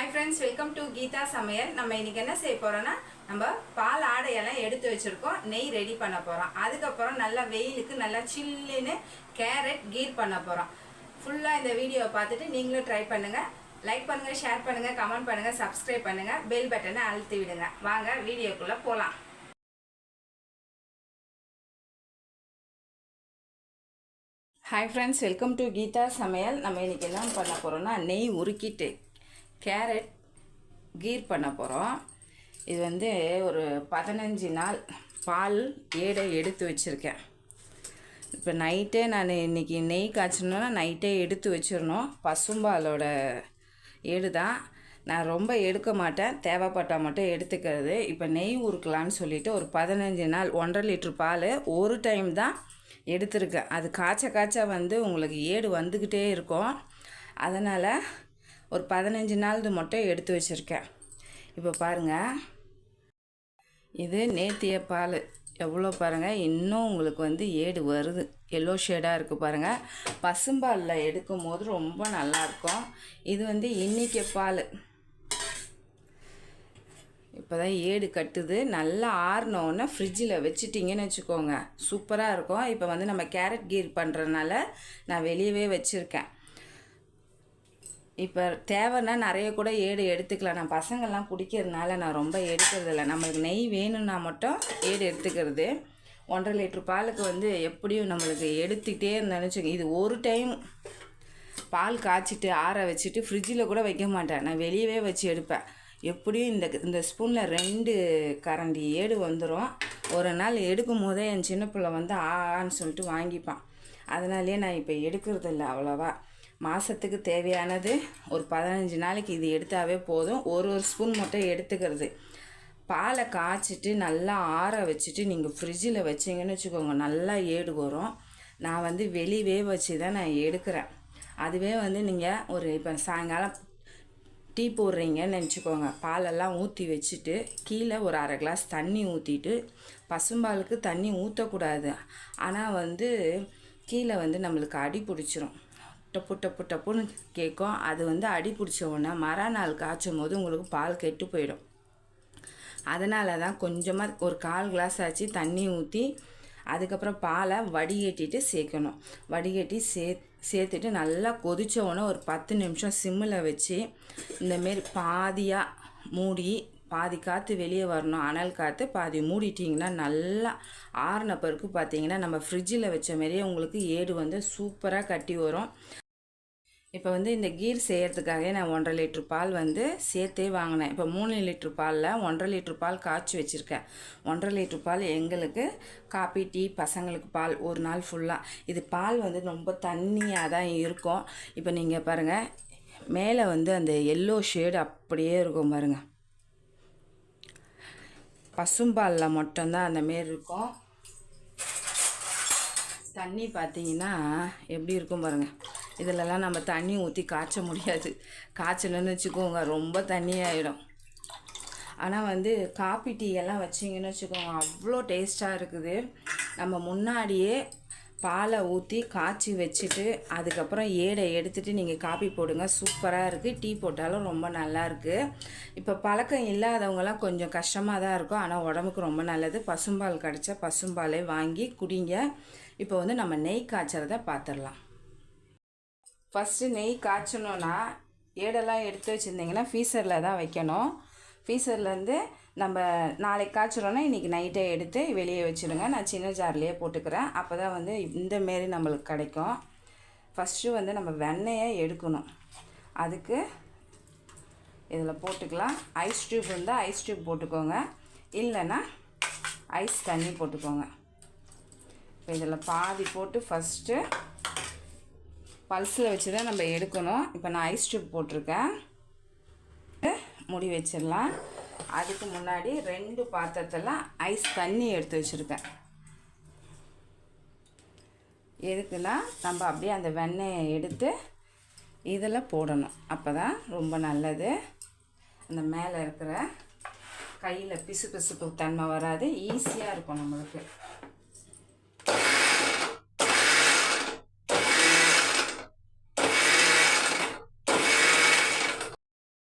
Hi friends welcome to Geetha Samayal நம்ம இன்னைக்கு என்ன செய்ய போகிறோன்னா நம்ம பால் ஆடையெல்லாம் எடுத்து வச்சுருக்கோம். நெய் ரெடி பண்ண போகிறோம் அதுக்கப்புறம் நல்லா வெயிலுக்கு நல்லா சில்லுன்னு கேரட் கீர் பண்ண போகிறோம் ஃபுல்லாக இந்த வீடியோவை பார்த்துட்டு நீங்களும் ட்ரை பண்ணுங்கள் லைக் பண்ணுங்கள் ஷேர் பண்ணுங்கள் கமெண்ட் பண்ணுங்கள் சப்ஸ்கிரைப் பண்ணுங்கள் பெல் பட்டனை அழுத்தி விடுங்க. வாங்க வீடியோக்குள்ளே போகலாம் hi friends welcome to Geetha Samayal நம்ம இன்றைக்கி என்ன பண்ண போகிறோன்னா நெய் உருக்கிட்டு கேரட் கீர் பண்ண போகிறோம் இது வந்து ஒரு பதினஞ்சு நாள் பால் ஏடை எடுத்து வச்சுருக்கேன். இப்போ நைட்டே நான் இன்றைக்கி நெய் காய்ச்சணுன்னா நைட்டே எடுத்து வச்சிடணும். பசும்பாலோட ஏடு தான் நான் ரொம்ப எடுக்க மாட்டேன். தேவைப்பட்டால் மட்டும் எடுத்துக்கிறது. இப்போ நெய் உருக்கலான்னு சொல்லிவிட்டு ஒரு பதினஞ்சு நாள் ஒன்றரை லிட்ரு பால் ஒரு டைம் தான் எடுத்திருக்கேன். அது காய்ச்ச காய்ச்ச வந்து உங்களுக்கு ஏடு வந்துக்கிட்டே இருக்கும். அதனால் ஒரு பதினஞ்சு நாள்து மட்டும் எடுத்து வச்சுருக்கேன். இப்போ பாருங்கள் இது நேத்திய பால். எவ்வளோ பாருங்கள் இன்னும் உங்களுக்கு வந்து ஏடு வருது. எல்லோ ஷேடாக இருக்குது பாருங்கள் பசும்பாலில் எடுக்கும் போது ரொம்ப நல்லாயிருக்கும் இது வந்து இன்றைக்கி பால். இப்போ தான் ஏடு கட்டுது. நல்லா ஆறினோடனே ஃப்ரிட்ஜில் வச்சுட்டிங்கன்னு வச்சுக்கோங்க. சூப்பராக இருக்கும். இப்போ வந்து நம்ம கேரட் கீர் பண்ணுறதுனால நான் வெளியவே வச்சுருக்கேன். இப்போ தேவைன்னா நிறைய கூட ஏடு எடுத்துக்கலாம். நான் பசங்கள்லாம் குடிக்கிறதுனால நான் ரொம்ப எடுக்கிறதில்ல. நம்மளுக்கு நெய் வேணும்னா மட்டும் ஏடு எடுத்துக்கிறது. ஒன்றரை லிட்ரு பாலுக்கு வந்து எப்படியும் நம்மளுக்கு எடுத்துக்கிட்டே இருந்தேன்னு இது ஒரு டைம் பால் காய்ச்சிட்டு ஆற வச்சுட்டு ஃப்ரிட்ஜில் கூட வைக்க மாட்டேன். நான் வெளியவே வச்சு எடுப்பேன். எப்படியும் இந்த இந்த ஸ்பூனில் ரெண்டு கரண்டி ஏடு வந்துடும் ஒரு நாள் எடுக்கும் போதே என் சின்ன பிள்ளை வந்து ஆன்னு சொல்லிட்டு வாங்கிப்பான். அதனாலேயே நான் இப்போ எடுக்கிறதில்ல அவ்வளோவா. மாதத்துக்கு தேவையானது ஒரு பதினஞ்சு நாளைக்கு இது எடுத்தாவே போதும். ஒரு ஒரு ஸ்பூன் மட்டும் எடுத்துக்கிறது. பாலை காய்ச்சிட்டு நல்லா ஆற வச்சுட்டு நீங்கள் ஃப்ரிட்ஜில் வச்சிங்கன்னு வச்சுக்கோங்க நல்லா ஏடு வரும். நான் வந்து வெளியே வச்சு தான் நான் எடுக்கிறேன். அதுவே வந்து நீங்கள் ஒரு இப்போ சாயங்காலம் டீ போடுறீங்கன்னு நினச்சிக்கோங்க. பாலெல்லாம் ஊற்றி வச்சுட்டு கீழே ஒரு அரை கிளாஸ் தண்ணி ஊற்றிட்டு பசும்பாலுக்கு தண்ணி ஊற்றக்கூடாது ஆனால் வந்து கீழே வந்து நம்மளுக்கு அடி பிடிச்சிரும். டப்பு டப்பு டப்புன்னு கேட்கும். அது வந்து அடி பிடிச்ச உடனே மறுநாள் காய்ச்சும் போது உங்களுக்கு பால் கெட்டு போயிடும். அதனால தான் கொஞ்சமாக ஒரு கால் கிளாஸ் ஆச்சு தண்ணி ஊற்றி அதுக்கப்புறம் பாலை வடிகட்டிட்டு சேர்க்கணும். வடிகட்டி சே சேர்த்துட்டு நல்லா கொதித்த உடனே ஒரு பத்து நிமிஷம் சிம்மில் வச்சு இந்தமாரி பாதியாக மூடி பாதி காற்று வெளியே வரணும். அனல் காற்று பாதி மூடிட்டிங்கன்னா நல்லா ஆறின பிறகு பார்த்தீங்கன்னா நம்ம ஃப்ரிட்ஜில் வச்ச மாதிரியே உங்களுக்கு ஏடு வந்து சூப்பராக கட்டி வரும். இப்போ வந்து இந்த கீர் செய்கிறதுக்காக நான் ஒன்றரை லிட்ரு பால் வந்து சேர்த்தே வாங்கினேன். இப்போ மூணு லிட்ரு பாலில் ஒன்றரை லிட்ரு பால் காய்ச்சி வச்சுருக்கேன். ஒன்றரை லிட்ரு பால் எங்களுக்கு காப்பி டீ பசங்களுக்கு பால் ஒரு நாள் ஃபுல்லாக இது பால் வந்து ரொம்ப தண்ணியாக தான் இருக்கும். இப்போ நீங்கள் பாருங்கள் மேலே வந்து அந்த எல்லோ ஷேடு அப்படியே இருக்கும் பாருங்கள் பசும்பாலில் மட்டும்தான் அந்த மாரி இருக்கும். தண்ணி பார்த்தீங்கன்னா எப்படி இருக்கும் பாருங்கள் இதிலலாம் நம்ம தண்ணி ஊற்றி காய்ச்ச முடியாது. காய்ச்சணுன்னு வச்சுக்கோங்க ரொம்ப தண்ணி ஆகிடும் ஆனால் வந்து காப்பி டீ எல்லாம் வச்சிங்கன்னு வச்சுக்கோங்க அவ்வளோ டேஸ்ட்டாக இருக்குது. நம்ம முன்னாடியே பாலை ஊற்றி காய்ச்சி வச்சுட்டு அதுக்கப்புறம் ஏடை எடுத்துகிட்டு நீங்கள் காப்பி போடுங்க. சூப்பராக இருக்குது டீ போட்டாலும் ரொம்ப நல்லாயிருக்கு இப்போ பழக்கம் இல்லாதவங்களாம் கொஞ்சம் கஷ்டமாக தான் இருக்கும். ஆனால் உடம்புக்கு ரொம்ப நல்லது. பசும்பால் கிடச்சா பசும்பாலே வாங்கி குடிங்க. இப்போ வந்து நம்ம நெய் காய்ச்சறத பார்த்துடலாம் ஃபஸ்ட்டு நெய் காய்ச்சணுன்னா ஏடெல்லாம் எடுத்து வச்சுருந்தீங்கன்னா ஃபீஸரில் தான் வைக்கணும். ஃபீஸர்லேருந்து நம்ம நாளைக்கு காய்ச்சிடோன்னா இன்றைக்கி நைட்டே எடுத்து வெளியே வச்சுடுங்க நான் சின்ன ஜார்லேயே போட்டுக்கிறேன். அப்போ தான் வந்து இந்த மாரி நம்மளுக்கு கிடைக்கும். ஃபஸ்ட்டு வந்து நம்ம வெண்ணெயை எடுக்கணும். அதுக்கு இதில் போட்டுக்கலாம். ஐஸ் டியூப் இருந்தால் ஐஸ் டியூப் போட்டுக்கோங்க. இல்லைன்னா ஐஸ் தண்ணி போட்டுக்கோங்க. இப்போ இதில் பாதி போட்டு ஃபஸ்ட்டு பல்ஸில் வச்சு தான் நம்ம எடுக்கணும். இப்போ நான் ஐஸ் டியூப் போட்டிருக்கேன். முடி வச்சிடலாம். அதுக்கு முன்னாடி ரெண்டு பாத்திரத்தில் ஐஸ் தண்ணி எடுத்து வச்சுருக்கேன் எதுக்குன்னா நம்ம அப்படியே அந்த வெண்ணெயை எடுத்து இதில் போடணும். அப்போ தான் ரொம்ப நல்லது. அந்த மேலே இருக்கிற கையில் பிசு பிசுப்பு தன்மை வராது. ஈஸியாக இருக்கும் நம்மளுக்கு.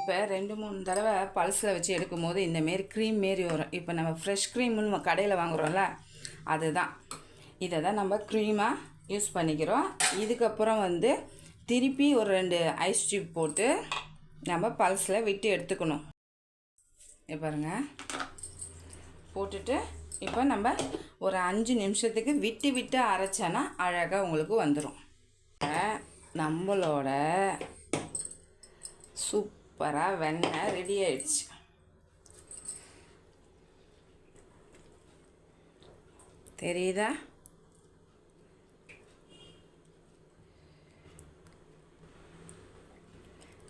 இப்போ ரெண்டு மூணு தடவை பல்ஸில் வச்சு எடுக்கும்போது இந்தமாரி க்ரீம் மாரி வரும். இப்போ நம்ம ஃப்ரெஷ் க்ரீம்னு கடையில் வாங்குறோம்ல அதுதான். இதை தான் நம்ம க்ரீமாக யூஸ் பண்ணிக்கிறோம். இதுக்கப்புறம் வந்து திருப்பி ஒரு ரெண்டு ஐஸ் டியூப் போட்டு நம்ம பல்ஸில் விட்டு எடுத்துக்கணும். பாருங்கள் பாருங்க. போட்டுட்டு இப்போ நம்ம ஒரு அஞ்சு நிமிஷத்துக்கு விட்டு விட்டு அரைச்சோன்னா அழகாக உங்களுக்கு வந்துடும் நம்மளோட சூப்பராக வெண்ணெய் ரெடி ஆயிடுச்சு. தெரியுதா?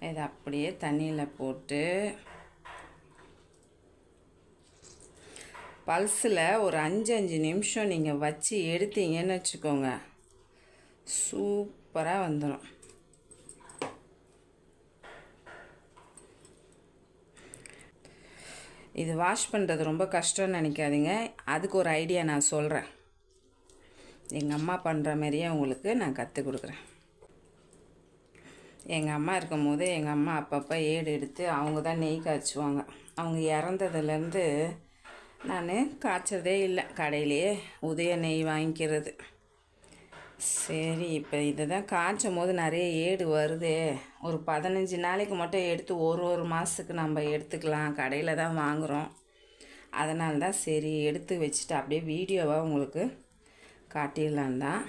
இதை அப்படியே தண்ணியில் போட்டு பல்ஸில் ஒரு அஞ்சு அஞ்சு நிமிஷம் நீங்கள் வச்சு எடுத்தீங்கன்னு வச்சுக்கோங்க. சூப்பராக வந்துடும் இது வாஷ் பண்ணுறது ரொம்ப கஷ்டம்னு நினைக்காதீங்க. அதுக்கு ஒரு ஐடியா நான் சொல்கிறேன் எங்கள் அம்மா பண்ணுற மாதிரியே உங்களுக்கு நான் கற்றுக் கொடுக்குறேன். எங்கள் அம்மா இருக்கும் போது எங்கள் அம்மா அப்பப்போ ஏடு எடுத்து அவங்க தான் நெய் காய்ச்சுவாங்க. அவங்க இறந்ததுலேருந்து நான் காய்ச்சதே இல்லை. கடையிலேயே உதய நெய் வாங்கிக்கிறது. சரி இப்போ இதை தான் காய்ச்சும் போது நிறைய ஏடு வருதே. ஒரு பதினஞ்சு நாளைக்கு மட்டும் எடுத்து ஒரு ஒரு மாதத்துக்கு நம்ம எடுத்துக்கலாம். கடையில் தான் வாங்குகிறோம் அதனால தான் சரி எடுத்து வச்சுட்டு அப்படியே வீடியோவாக உங்களுக்கு காட்டிடலாம் தான்.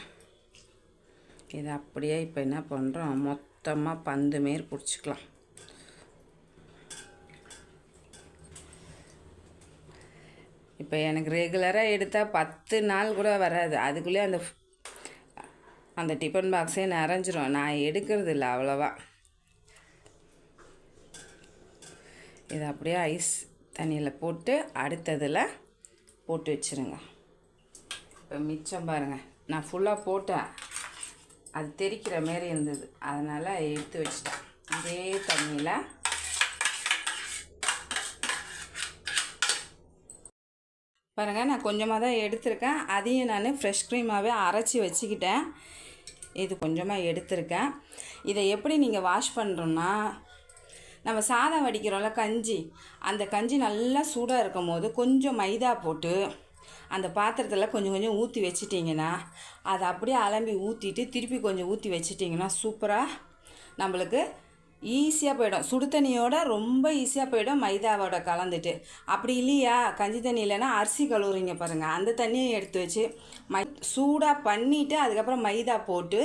இதை அப்படியே இப்போ என்ன பண்ணுறோம் மொத்தமாக பந்து மாரி பிடிச்சிக்கலாம். இப்போ எனக்கு ரெகுலராக எடுத்தால் பத்து நாள் கூட வராது. அதுக்குள்ளே அந்த அந்த டிஃபன் பாக்ஸே நிறைஞ்சிரும். நான் எடுக்கிறது இல்லை அவ்வளோவா. இதை அப்படியே ஐஸ் தண்ணியில் போட்டு அடுத்ததில் போட்டு வச்சுருங்க. இப்போ மிச்சம் பாருங்கள் நான் ஃபுல்லாக போட்டேன். அது தெரிக்கிற மாரி இருந்தது. அதனால் எடுத்து வச்சிட்டேன். அதே தண்ணியில். பாருங்கள் நான் கொஞ்சமாக தான் எடுத்திருக்கேன். அதையும் நான் ஃப்ரெஷ் க்ரீமாகவே அரைச்சி வச்சுக்கிட்டேன். இது கொஞ்சமாக எடுத்திருக்கேன். இதை எப்படி நீங்கள் வாஷ் பண்ணுறோன்னா நம்ம சாதம் வடிக்கிறோம்ல கஞ்சி. அந்த கஞ்சி நல்லா சூடாக இருக்கும் போது கொஞ்சம் மைதா போட்டு அந்த பாத்திரத்தில் கொஞ்சம் கொஞ்சம் ஊற்றி வச்சிட்டிங்கன்னா அதை அப்படியே அலம்பி ஊற்றிட்டு திருப்பி கொஞ்சம் ஊற்றி வச்சிட்டிங்கன்னா சூப்பராக நம்மளுக்கு ஈஸியாக போயிடும். சுடு தண்ணியோட ரொம்ப ஈஸியாக போயிடும் மைதாவோட கலந்துட்டு. அப்படி இல்லையா? கஞ்சி தண்ணி இல்லைன்னா அரிசி கழுவுறீங்க பாருங்கள் அந்த தண்ணியை எடுத்து வச்சு மை சூடாக பண்ணிவிட்டு அதுக்கப்புறம் மைதா போட்டு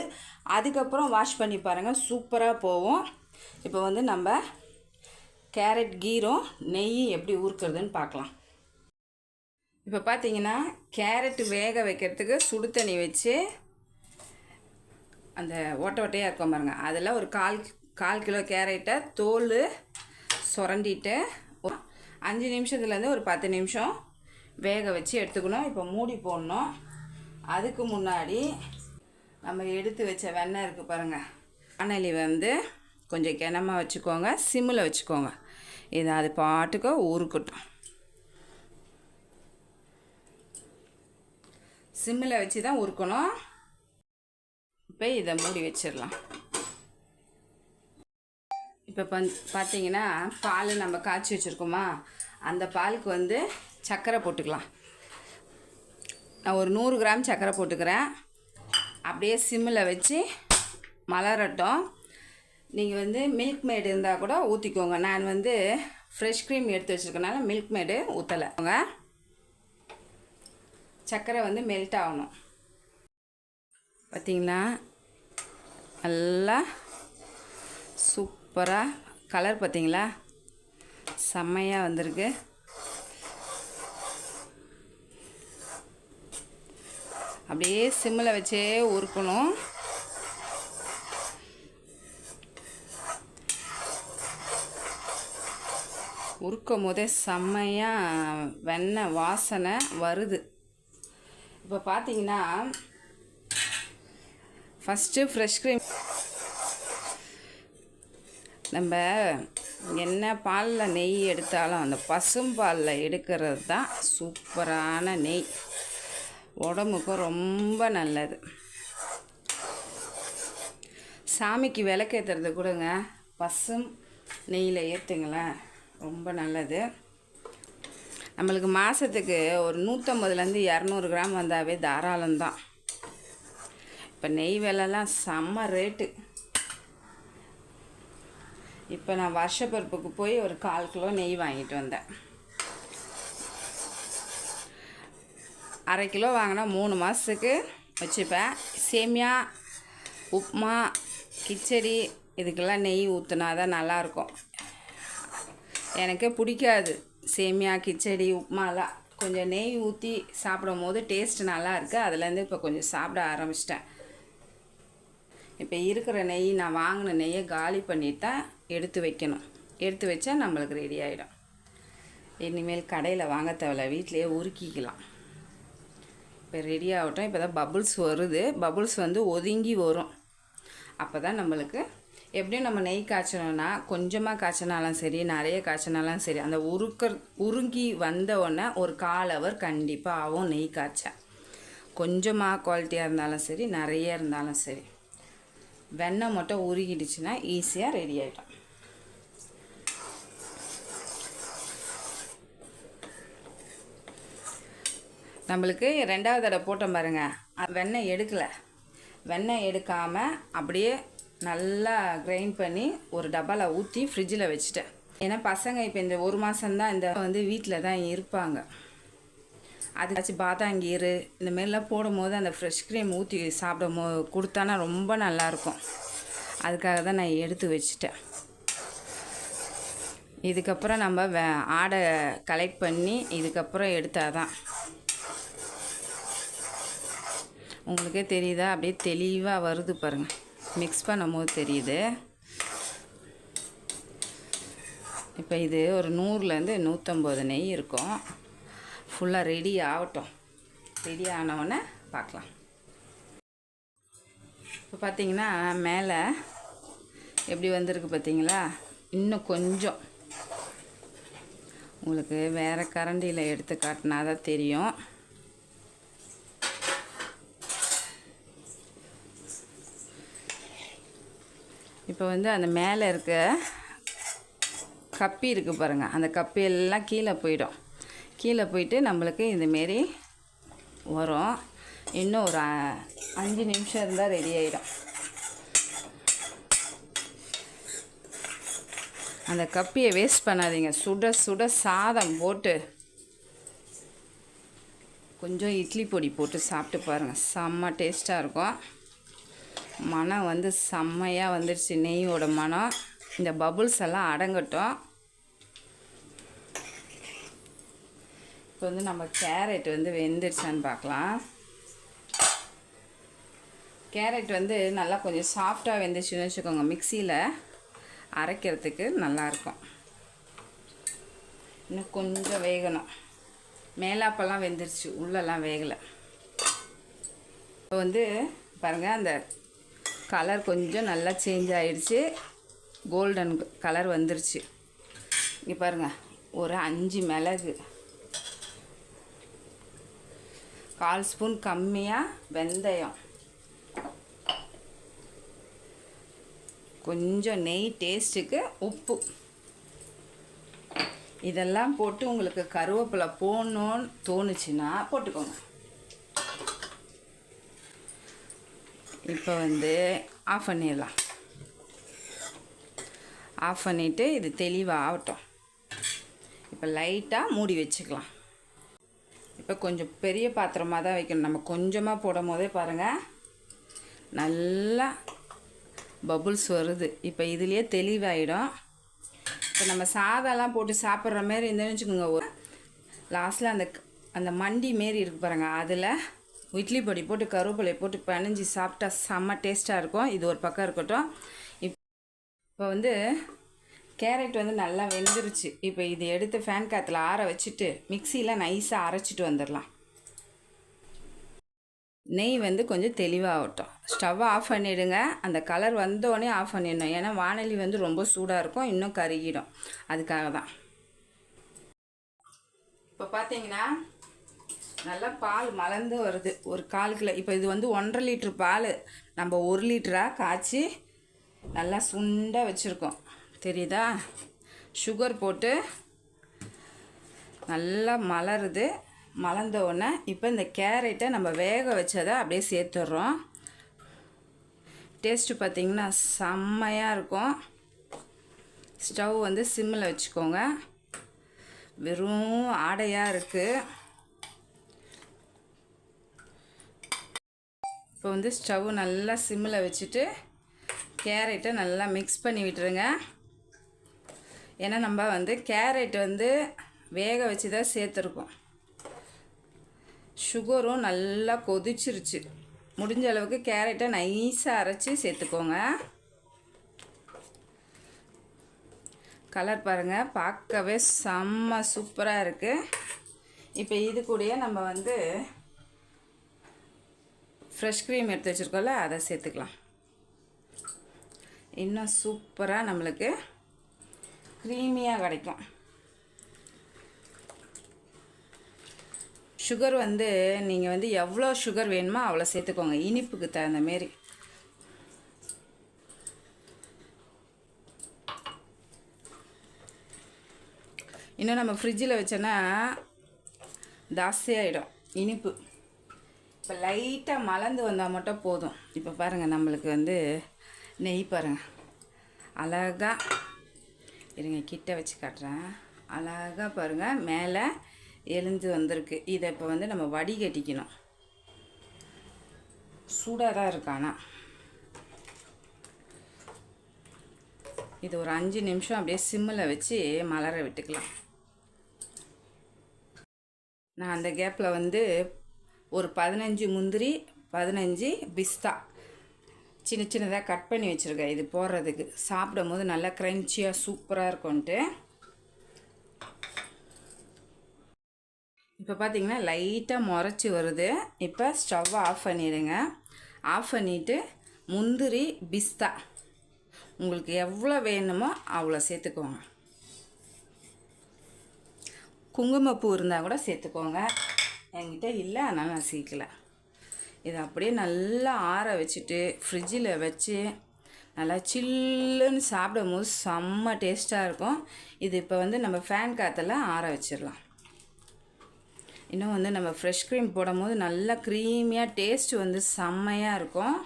அதுக்கப்புறம் வாஷ் பண்ணி பாருங்கள் சூப்பராக போகும். இப்போ வந்து நம்ம கேரட் கீரும் நெய்யும் எப்படி ஊறுக்கிறதுன்னு பார்க்கலாம். இப்போ பார்த்தீங்கன்னா கேரட் வேக வைக்கிறதுக்கு சுடு தண்ணி வச்சு அந்த ஓட்ட ஓட்டையாக இருக்கும் பாருங்க. அதில் ஒரு கால் கால் கிலோ கேரட்டை தோல் சுரண்டிட்டு அஞ்சு நிமிஷத்துலேருந்து ஒரு பத்து நிமிஷம் வேக வச்சு எடுத்துக்கணும். இப்போ மூடி போடணும். அதுக்கு முன்னாடி நம்ம எடுத்து வச்ச வெண்ணெய் இருக்குது பாருங்கள் வானலி வந்து கொஞ்சம் கிணமாக வச்சுக்கோங்க சிம்மில் வச்சுக்கோங்க. இது அது பாட்டுக்கு ஊறுக்கட்டும் சிம்மில் வச்சு தான் உருக்கணும் இப்போ இதை மூடி வச்சிடலாம் இப்போ பந் பார்த்தீங்கன்னா பால் நம்ம காய்ச்சி வச்சுருக்கோமா அந்த பாலுக்கு வந்து சர்க்கரை போட்டுக்கலாம். நான் ஒரு நூறு கிராம் சர்க்கரை போட்டுக்கிறேன். அப்படியே சிம்மில் வச்சு மலரட்டும். நீங்கள் வந்து மில்க் மேடு இருந்தால் கூட ஊற்றிக்கோங்க நான் வந்து ஃப்ரெஷ் க்ரீம் எடுத்து வச்சுருக்கனால மில்க் மேடு ஊற்றலைங்க சர்க்கரை வந்து மெல்ட் ஆகணும். பார்த்தீங்களா நல்லா சூப்பராக கலர் பார்த்தீங்களா செம்மையாக வந்திருக்கு. அப்படியே சிம்மில் வச்சே உருக்கணும். உருக்கும் போதே செம்மையாக வெண்ணெய் வாசனை வருது. இப்போ பார்த்தீங்கன்னா ஃபஸ்ட்டு ஃப்ரெஷ் க்ரீம் நம்ம என்ன பாலில் நெய் எடுத்தாலும் அந்த பசும்பாலில் எடுக்கிறது தான் சூப்பரான நெய். உடம்புக்கும் ரொம்ப நல்லது. சாமிக்கு விளக்கேற்றுறது கொடுங்க. பசும் நெய்யில் ஏற்றுங்களேன் ரொம்ப நல்லது. நம்மளுக்கு மாதத்துக்கு ஒரு நூற்றம்பதுலேருந்து இரநூறு கிராம் வந்தாவே தாராளம்தான் இப்போ நெய் விலைலாம் செம்ம ரேட்டு. இப்போ நான் வருஷப்பருப்புக்கு போய் ஒரு கால் கிலோ நெய் வாங்கிட்டு வந்தேன். அரை கிலோ வாங்கினா மூணு மாதத்துக்கு வச்சுப்பேன். சேமியா உப்புமா கிச்சடி இதுக்கெல்லாம் நெய் ஊற்றுனா தான் நல்லாயிருக்கும். எனக்கு பிடிக்காது. சேமியா கிச்சடி உப்புமாலாம் கொஞ்சம் நெய் ஊற்றி சாப்பிடும் போது டேஸ்ட் நல்லா இருக்குது அதுலேருந்து இப்போ கொஞ்சம் சாப்பிட ஆரம்பிச்சிட்டேன். இப்போ இருக்கிற நெய் நான் வாங்கின நெய்யை காலி பண்ணிட்டு தான் எடுத்து வைக்கணும். எடுத்து வச்சா நம்மளுக்கு ரெடி ஆகிடும் இனிமேல் கடையில் வாங்க தேவையில்ல. வீட்டிலையே உருக்கிக்கலாம். இப்போ ரெடி ஆகட்டும். இப்போ தான் பபுள்ஸ் வருது. பபுள்ஸ் வந்து ஒதுங்கி வரும். அப்போ தான் நம்மளுக்கு எப்படியும் நம்ம நெய் காய்ச்சணும்னா கொஞ்சமாக காய்ச்சினாலும் சரி நிறைய காய்ச்சினாலும் சரி அந்த உருக்க உருங்கி வந்த உடனே ஒரு கால் ஹவர் கண்டிப்பாக ஆகும் நெய் காய்ச்ச. கொஞ்சமாக குவாலிட்டியாக இருந்தாலும் சரி நிறைய இருந்தாலும் சரி. வெண்ணெய் மட்டும் உருகிடுச்சுன்னா ஈஸியாக ரெடி ஆகிடும் நம்மளுக்கு ரெண்டாவது தடவை போட்டோம் பாருங்கள் வெண்ணெய் எடுக்கலை. வெண்ணெய் எடுக்காமல் அப்படியே நல்லா கிரைண்ட் பண்ணி ஒரு டப்பாவில் ஊற்றி ஃப்ரிட்ஜில் வச்சுட்டேன். ஏன்னா பசங்க இப்போ இந்த ஒரு மாதம்தான் இந்த வந்து வீட்டில் தான் இருப்பாங்க அதுக்காச்சும் பாதாங்கீர் இந்த மாரிலாம் போடும்போது அந்த ஃப்ரெஷ் க்ரீம் ஊற்றி சாப்பிடும் போது கொடுத்தானா ரொம்ப நல்லாயிருக்கும். அதுக்காக தான் நான் எடுத்து வச்சுட்டேன். இதுக்கப்புறம் நம்ம வே ஆடை கலெக்ட் பண்ணி இதுக்கப்புறம் எடுத்தால் தான் உங்களுக்கே தெரியுதா? அப்படியே தெளிவாக வருது பாருங்கள் மிக்ஸ் பண்ணும்போது தெரியுது. இப்போ இது ஒரு நூறுலேருந்து நூற்றம்பது நெய் இருக்கும். ஃபுல்லாக ரெடி ஆகட்டும். ரெடி ஆனவுடனே பார்க்கலாம். இப்போ பார்த்தீங்கன்னா மேலே எப்படி வந்திருக்கு பார்த்தீங்களா இன்னும் கொஞ்சம். உங்களுக்கு வேறு கரண்டியில் எடுத்து காட்டினா தான் தெரியும். இப்போ வந்து அந்த மேலே இருக்க கப்பி இருக்குது பாருங்கள் அந்த கப்பி எல்லாம் கீழே போயிடும். கீழே போயிட்டு நம்மளுக்கு இந்தமாரி வரும். இன்னும் ஒரு அஞ்சு நிமிஷம் இருந்தால் ரெடி ஆகிடும் அந்த கப்பியை வேஸ்ட் பண்ணாதீங்க. சுட சுட சாதம் போட்டு கொஞ்சம் இட்லி பொடி போட்டு சாப்பிட்டு பாருங்கள் செம்ம டேஸ்ட்டாக இருக்கும். மனம் வந்து செம்மையாக வந்துடுச்சு நெய்யோட மனம். இந்த பபுள்ஸ் எல்லாம் அடங்கட்டும். இப்போ வந்து நம்ம கேரட் வந்து வெந்துடுச்சான்னு பார்க்கலாம். கேரட் வந்து நல்லா கொஞ்சம் சாஃப்டாக வெந்துச்சுன்னு வச்சுக்கோங்க மிக்சியில் அரைக்கிறதுக்கு நல்லாயிருக்கும் இன்னும் கொஞ்சம் வேகணும். மேலாப்பெல்லாம் வெந்துருச்சு உள்ளெல்லாம் வேகலை. இப்போ வந்து பாருங்கள் அந்த கலர் கொஞ்சம் நல்லா சேஞ்ச் ஆகிடுச்சு கோல்டன் கலர் வந்துருச்சு. இங்கே பாருங்கள் ஒரு அஞ்சு மிளகு. கால் ஸ்பூன் கம்மியாக வெந்தயம். கொஞ்சம் நெய் டேஸ்ட்டுக்கு உப்பு. இதெல்லாம் போட்டு உங்களுக்கு கருவேப்பிலை போடணுன்னு தோணுச்சுன்னா போட்டுக்கோங்க. இப்போ வந்து ஆஃப் பண்ணிடலாம். ஆஃப் பண்ணிவிட்டு இது தெளிவாக ஆகட்டும் இப்போ லைட்டாக மூடி வச்சுக்கலாம். இப்போ கொஞ்சம் பெரிய பாத்திரமாக தான் வைக்கணும். நம்ம கொஞ்சமாக போடும் போதே பாருங்கள் நல்லா பபுள்ஸ் வருது. இப்போ இதுலேயே தெளிவாயிடும். இப்போ நம்ம சாதம்லாம் போட்டு சாப்பிட்ற மாரி இருந்தேன்னு வச்சுக்கோங்க. ஒரு லாஸ்ட்டில் அந்த அந்த மண்டி மாரி இருக்கு பாருங்கள் அதில் இட்லி பொடி போட்டு கருவேப்பிலை போட்டு பிணைஞ்சி சாப்பிட்டா செம்ம டேஸ்ட்டாக இருக்கும். இது ஒரு பக்கம் இருக்கட்டும். இப்போ வந்து கேரட் வந்து நல்லா வெந்துருச்சு. இப்போ இது எடுத்து ஃபேன் காற்றுல ஆற வச்சுட்டு மிக்சியில் நைஸாக அரைச்சிட்டு வந்துடலாம். நெய் வந்து கொஞ்சம் தெளிவாகட்டும். ஸ்டவ்வை ஆஃப் பண்ணிவிடுங்க அந்த கலர் வந்தோடனே ஆஃப் பண்ணிடணும். ஏன்னா வானொலி வந்து ரொம்ப சூடாக இருக்கும். இன்னும் கருகிடும். அதுக்காக தான் இப்போ பார்த்தீங்கன்னா நல்லா பால் மலர்ந்து வருது. ஒரு கால் கிலோ. இப்போ இது வந்து ஒன்றரை லிட்ரு பால். நம்ம ஒரு லிட்டராக காய்ச்சி நல்லா சுண்டாக வச்சுருக்கோம். தெரியுதா? சுகர் போட்டு நல்லா மலருது. மலர்ந்த உடனே இப்போ இந்த கேரட்டை நம்ம வேக வச்சதை அப்படியே சேர்த்துட்றோம். டேஸ்ட்டு பார்த்திங்கன்னா செம்மையாக இருக்கும். ஸ்டவ் வந்து சிம்மில் வச்சுக்கோங்க. வெறும் ஆடையாக இருக்குது இப்போ வந்து ஸ்டவ் நல்லா சிம்மில் வச்சுட்டு கேரட்டை நல்லா மிக்ஸ் பண்ணி விட்டுருங்க. ஏன்னா நம்ம வந்து கேரட் வந்து வேக வச்சு தான் சேர்த்துருக்கோம். சுகரும் நல்லா கொதிச்சிருச்சு. முடிஞ்ச அளவுக்கு கேரட்டை நைஸாக அரைச்சி சேர்த்துக்கோங்க. கலர் பாருங்கள் பார்க்கவே செம்ம சூப்பராக இருக்குது இப்போ இது கூடயே நம்ம வந்து ஃப்ரெஷ் க்ரீம் எடுத்து வச்சுருக்கோம்ல அதை சேர்த்துக்கலாம். இன்னும் சூப்பராக நம்மளுக்கு க்ரீமியாக கிடைக்கும். சுகர் வந்து நீங்கள் வந்து எவ்வளோ சுகர் வேணுமோ அவ்வளோ சேர்த்துக்கோங்க. இனிப்புக்கு தகுந்த மாரி. இன்னும் நம்ம ஃப்ரிட்ஜில் வச்சோன்னா ஜாஸ்தியாகிடும் இனிப்பு. இப்போ லைட்டாக மலர்ந்து வந்தால் மட்டும் போதும். இப்போ பாருங்கள் நம்மளுக்கு வந்து நெய் பாருங்கள் அழகாக இருங்க கிட்ட வச்சு காட்டுறேன். அழகாக பாருங்கள் மேலே எழுந்து வந்திருக்கு. இதை இப்போ வந்து நம்ம வடிகட்டிக்கணும். சூடாக தான் இருக்கானா இது ஒரு அஞ்சு நிமிஷம் அப்படியே சிம்மில் வச்சு மலர விட்டுக்கலாம். நான் அந்த கேப்பில் வந்து ஒரு பதினஞ்சு முந்திரி பதினஞ்சு பிஸ்தா. சின்ன சின்னதாக கட் பண்ணி வச்சுருக்கேன் இது போடுறதுக்கு. சாப்பிடும் போது நல்லா க்ரன்ச்சியாக சூப்பராக இருக்கும்ன்ட்டு. இப்போ பார்த்தீங்கன்னா லைட்டாக முறைச்சி வருது. இப்போ ஸ்டவ்வை ஆஃப் பண்ணிடுங்க. ஆஃப் பண்ணிவிட்டு முந்திரி பிஸ்தா. உங்களுக்கு எவ்வளோ வேணுமோ அவ்வளோ சேர்த்துக்கோங்க. குங்குமப்பூ இருந்தால் கூட சேர்த்துக்கோங்க. என்கிட்ட இல்லை அதனால் நான் சீக்கலை. இதை அப்படியே நல்லா ஆற வச்சுட்டு ஃப்ரிட்ஜில் வச்சு நல்லா சில்லுன்னு சாப்பிடும் போது செம்ம டேஸ்ட்டாக இருக்கும். இது இப்போ வந்து நம்ம ஃபேன் காற்றெல்லாம் ஆற வச்சிடலாம். இன்னும் வந்து நம்ம ஃப்ரெஷ் க்ரீம் போடும் போது நல்லா க்ரீமியாக டேஸ்ட் வந்து செம்மையாக இருக்கும்.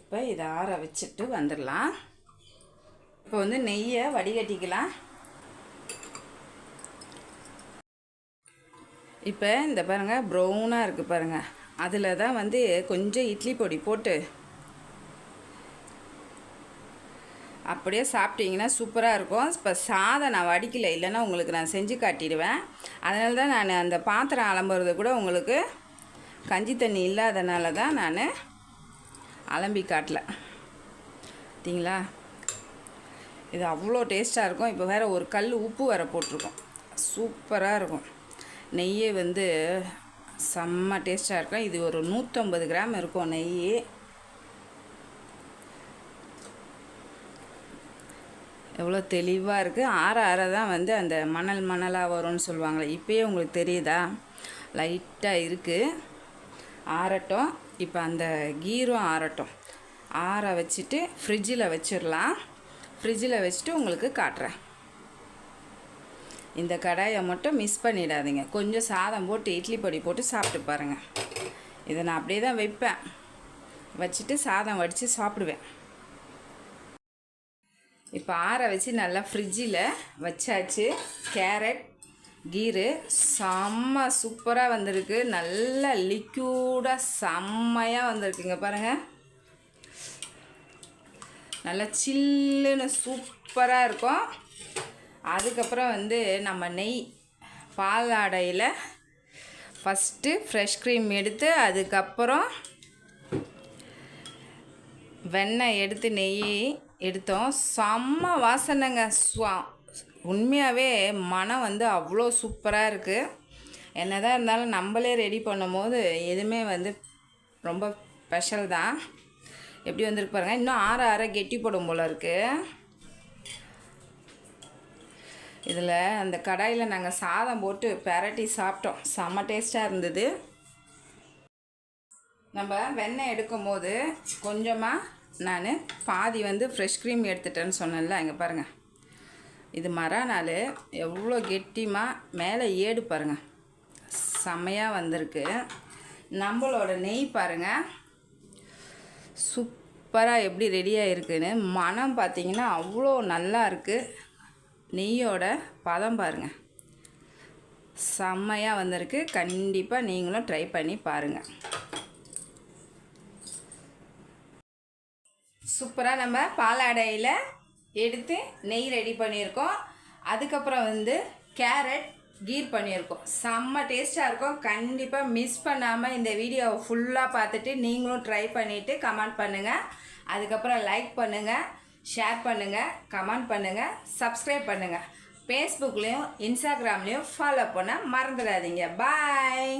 இப்போ இதை ஆற வச்சுட்டு வந்துடலாம். இப்போ வந்து நெய்யை வடிகட்டிக்கலாம். இப்போ இந்த பாருங்கள் ப்ரௌனாக இருக்குது பாருங்கள் அதில் தான் வந்து கொஞ்சம் இட்லி பொடி போட்டு அப்படியே சாப்பிட்டீங்கன்னா சூப்பராக இருக்கும். இப்போ சாதம் நான் வடிக்கல இல்லைன்னா உங்களுக்கு நான் செஞ்சு காட்டிடுவேன். அதனால தான் நான் அந்த பாத்திரம் அலம்புறது கூட உங்களுக்கு கஞ்சி தண்ணி இல்லாதனால தான் நான் அலம்பி காட்டல. பார்த்தீங்களா? இது அவ்வளோ டேஸ்ட்டாக இருக்கும். இப்போ வேறு ஒரு கல் உப்பு வேறு போட்டிருக்கோம். சூப்பராக இருக்கும். நெய்யே வந்து செம்ம டேஸ்ட்டாக இருக்கும். இது ஒரு நூற்றம்பது கிராம் இருக்கும் நெய் எவ்வளோ தெளிவாக இருக்குது ஆற ஆற தான் வந்து அந்த மணல் மணலாக வரும்னு சொல்லுவாங்களே இப்போயே உங்களுக்கு தெரியுதா? லைட்டாக இருக்குது ஆறட்டும். இப்போ அந்த கீரும் ஆறட்டும். ஆற வச்சுட்டு ஃப்ரிட்ஜில் வச்சிடலாம். ஃப்ரிட்ஜில் வச்சுட்டு உங்களுக்கு காட்டுறேன். இந்த கடாயை மட்டும் மிஸ் பண்ணிடாதீங்க. கொஞ்சம் சாதம் போட்டு இட்லி பொடி போட்டு சாப்பிட்டு பாருங்கள் இதை நான் அப்படியே தான் வைப்பேன். வச்சுட்டு சாதம் வடித்து சாப்பிடுவேன். இப்போ ஆற வச்சு நல்லா ஃப்ரிட்ஜில் வச்சாச்சு. கேரட் கீரு செம்ம சூப்பராக வந்திருக்கு. நல்லா லிக்யூடாக செம்மையாக வந்திருக்குங்க பாருங்கள் நல்லா சில்லுன்னு சூப்பராக இருக்கும். அதுக்கப்புறம் வந்து நம்ம நெய் பால் ஆடையில் ஃபஸ்ட்டு ஃப்ரெஷ் க்ரீம் எடுத்து அதுக்கப்புறம் வெண்ணெய் எடுத்து நெய் எடுத்தோம். செம்ம வாசனைங்க. சுவா உண்மையாகவே மனம் வந்து அவ்வளோ சூப்பராக இருக்குது என்ன தான் இருந்தாலும் நம்மளே ரெடி பண்ணும்போது எதுவுமே வந்து ரொம்ப ஸ்பெஷல் தான். எப்படி வந்திருக்கு பாருங்கள் இன்னும் ஆற ஆற கெட்டி போடும் போல் இருக்குது இதில் அந்த கடாயில் நாங்கள் சாதம் போட்டு பெரட்டி சாப்பிட்டோம். செம்ம டேஸ்ட்டாக இருந்தது. நம்ம வெண்ணெய் எடுக்கும்போது கொஞ்சமாக நான் பாதி வந்து ஃப்ரெஷ் க்ரீம் எடுத்துட்டேன்னு சொன்னேன்ல இங்கே பாருங்கள் இது மறாநாள் எவ்வளோ கெட்டிமாக மேலே ஏடு பாருங்கள் செம்மையாக வந்திருக்கு. நம்மளோட நெய் பாருங்கள் சூப்பராக எப்படி ரெடியாக இருக்குதுன்னு மனம் பார்த்தீங்கன்னா அவ்வளோ நல்லா இருக்குது நெய்யோட பதம் பாருங்கள் செம்மையாக வந்திருக்கு. கண்டிப்பாக நீங்களும் ட்ரை பண்ணி பாருங்கள் சூப்பராக நம்ம பாலாடையில் எடுத்து நெய் ரெடி பண்ணியிருக்கோம். அதுக்கப்புறம் வந்து கேரட் கீர் பண்ணியிருக்கோம். செம்ம டேஸ்ட்டாக இருக்கும். கண்டிப்பாக மிஸ் பண்ணாமல் இந்த வீடியோவை ஃபுல்லாக பார்த்துட்டு நீங்களும் ட்ரை பண்ணிவிட்டு கமெண்ட் பண்ணுங்கள் அதுக்கப்புறம் லைக் பண்ணுங்கள் ஷேர் பண்ணுங்கள் கமெண்ட் பண்ணுங்கள் சப்ஸ்கிரைப் பண்ணுங்கள் ஃபேஸ்புக்லேயும் இன்ஸ்டாகிராம்லேயும் ஃபாலோ பண்ண மறந்துடாதீங்க. பாய்